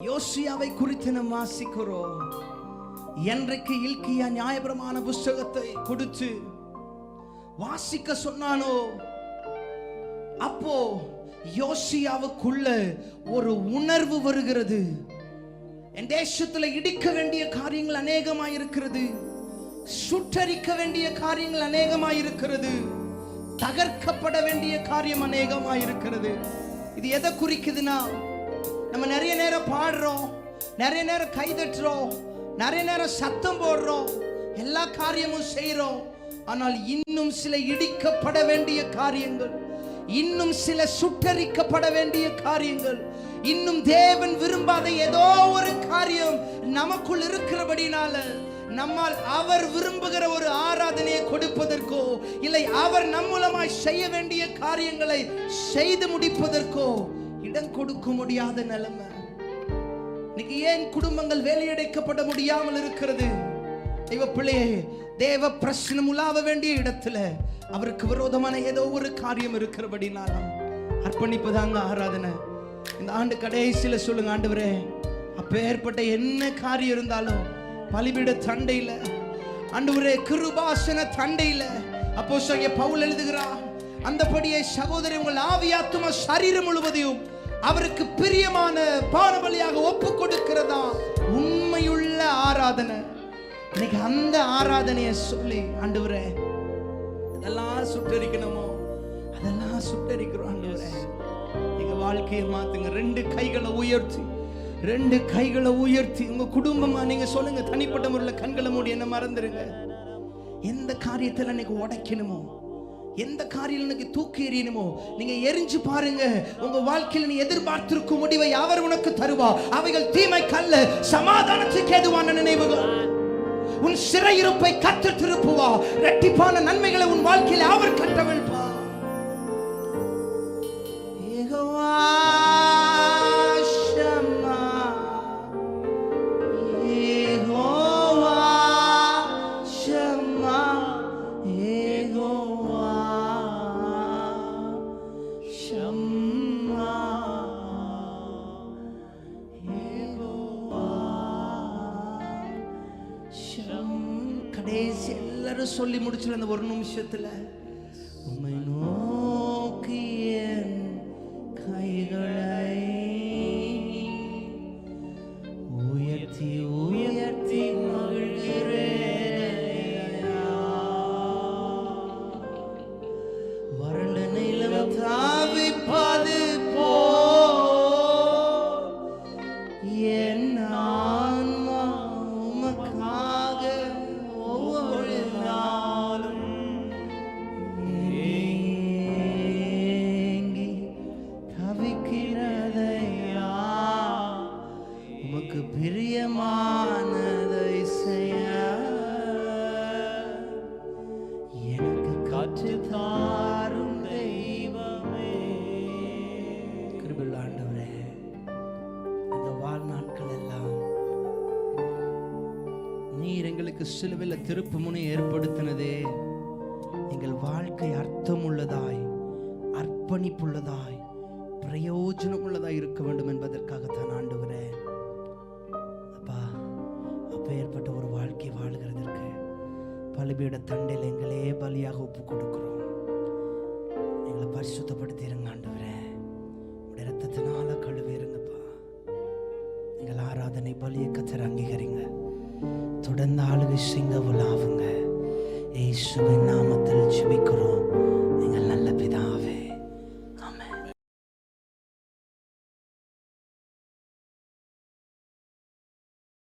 யோசியாவை குறித்து நம்ம வாசிக்கிறோம். என்றைக்கு இல்கியா நியாயபிரமான புஸ்தகத்தை கொடுத்து வாசிக்க சொன்னானோ அப்போ யோசியாவுக்குள்ள ஒரு உணர்வு வருகிறது. என் தேசத்துல இடிக்க வேண்டிய காரியங்கள் அநேகமாய் இருக்கிறது சுற்றரிக்க வேண்டிய காரியங்கள் அநேகமாய் இருக்கிறது தகர்க்கப்பட வேண்டிய காரியம் அநேகமாய் இருக்கிறது இது எதை குறிக்குதுன்னா நம்ம நிறைய நேரம் பாடுறோம் நிறைய நேரம் கைதட்டுறோம் நிறைய நேரம் சத்தம் போடுறோம் எல்லா காரியமும் செய்கிறோம் ஆனால் இன்னும் சில இடிக்கப்பட வேண்டிய காரியங்கள் இன்னும் சில சுட்டரிக்கப்பட வேண்டிய காரியங்கள் இன்னும் தேவன் விரும்பாத ஏதோ ஒரு காரியம் நமக்குள் இருக்கிறபடினால நம்மால் அவர் விரும்புகிற ஒரு ஆராதனையை கொடுப்பதற்கோ இல்லை அவர் நம்மூலமாய் செய்ய வேண்டிய காரியங்களை செய்து முடிப்பதற்கோ இடம் கொடுக்க முடியாத நிலைமை. இன்னைக்கு ஏன் குடும்பங்கள் வேலையடைக்கப்பட முடியாமல் இருக்கிறது? தெய்வ பிள்ளையே தேவ பிரச்சனம் உலாவ வேண்டிய இடத்துல அவருக்கு விரோதமான ஏதோ ஒரு காரியம் இருக்கிறபடினாலும் அர்ப்பணிப்பதாங்க ஆராதனை. இந்த ஆண்டு கடைசியில் சொல்லுங்க ஆண்டவரே அப்பேற்பட்ட என்ன காரியம் இருந்தாலும் பலிபீட தண்டையில ஆண்டவரே கிருபாசன தண்டையில் அப்போ பவுல் எழுதுகிறா அந்தபடியே சகோதரி உங்கள் ஆவியாத்தும சரீரம் முழுவதையும் அவருக்கு பிரியமான பானபலியாக ஒப்பு கொடுக்கிறதா உண்மையுள்ள ஆராதனை. இன்னைக்கு அந்த ஆராதனையை சொல்லி ஆண்டவரே அதெல்லாம் சுட்டரிக்கணுமோ? அதெல்லாம் சுட்டரிக்கிறோம் ஆண்டவரே. எங்க வாழ்க்கையை மாத்துங்க. ரெண்டு கைகளை உயர்த்தி ரெண்டு கைகளை உயர்த்தி. உங்க குடும்பமா நீங்க சொல்லுங்க. தனிப்பட்ட முறையில் கண்களை மூடி என்ன மறந்துருங்க. எந்த காரியத்தில் இன்னைக்கு உடைக்கணுமோ? எந்த காரியம் எனக்கு தூக்கி எறியணுமோ நீங்க எரிஞ்சு பாருங்க. உங்க வாழ்க்கையில் நீ எதிர்பார்த்திருக்கும் முடிவை அவர் உனக்கு தருவா. அவைகள் தீமை கல்ல சமாதானத்துக்கு ஏதுவான நினைவுகள். உன் சிறையிருப்பை கற்று திருப்புவா. ரெட்டிப்பான நன்மைகளை உன் வாழ்க்கையில் அவர் கட்டவிழ்ப்பா நிமிஷம். கடைசி எல்லாரும் சொல்லி முடிச்சுல அந்த ஒரு நிமிஷத்துல. உம்மை எங்களுக்கு சிலுவையில் திருப்பு முனை ஏற்படுத்தினதே. எங்கள் வாழ்க்கை அர்த்தமுள்ளதாய் அர்ப்பணிப்புள்ளதாய் பிரயோஜனம் உள்ளதாய் இருக்க வேண்டும் என்பதற்காகத்தான் ஆண்டுகிறேன் அப்பா அப்பேற்பட்ட ஒரு வாழ்க்கை வாழ்கிறதற்கு பலிபீட தண்டையில் எங்களே பலியாக ஒப்பு கொடுக்கிறோம். எங்களை பரிசுத்தப்படுத்திடுங்க ஆண்டவரே. உடைய ரத்தத்தினால கழுவிருங்கப்பா. எங்கள் ஆராதனை பலியை கத்தர் அங்கீகரிங்க. தொடர்ந்து ஆளுகை செய்தவளாவுங்க ஏசுவின் நாமத்தில் ஜெபிக்கிறோம். நீங்கள் நல்ல